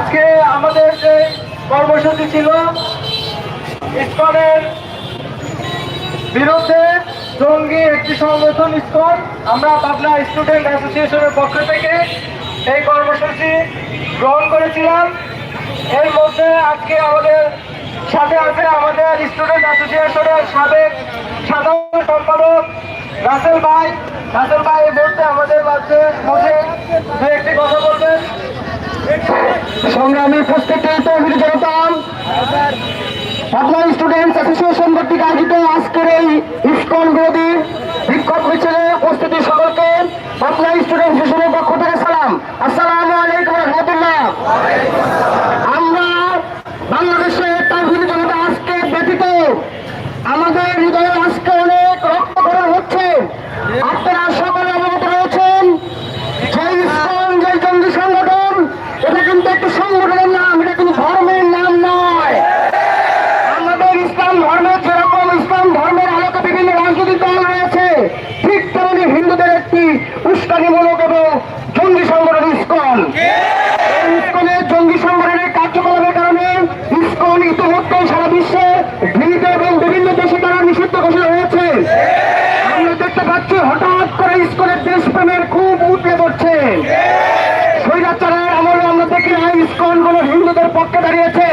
আজকে আমাদের যে কর্মসূচি ছিল, ইস্কনের বিরুদ্ধে জঙ্গি একটি সংগঠন ইস্কন, আমরা পাবনা স্টুডেন্ট অ্যাসোসিয়েশনের পক্ষ থেকে এই কর্মসূচি গ্রহণ করেছিলাম। এর মধ্যে আজকে আমাদের সাথে আছে আমাদের স্টুডেন্ট অ্যাসোসিয়েশনের সাবেক সাধারণ সম্পাদক রাসেল ভাই। রাসেল ভাই এই মুহূর্তে আমাদের মাঝে বসে। দু একটি কথা বলবেন। সংগ্রামী প্রত্যেকটি তহবিল জনতা পাবনা স্টুডেন্টস অ্যাসোসিয়েশন কর্তৃক আয়োজিত আজকের এই ইস্কন বিরোধী উস্কানিমূলক এবং জঙ্গি সংগঠনের ইস্কন। জঙ্গি সংগঠনের কার্যকলাপের কারণে ইস্কন ইতিমধ্যে সারা বিশ্বে ঘৃণিত এবং বিভিন্ন দেশে তারা নিষিদ্ধ ঘোষণা হয়েছে। আমরা দেখতে পাচ্ছি হঠাৎ করে স্কুলের দেশপ্রেমের খুব উঠে পড়ছে। স্বৈরাচারের আমলে আমরা দেখি ইস্কনগুলো হিন্দুদের পক্ষে দাঁড়িয়েছে।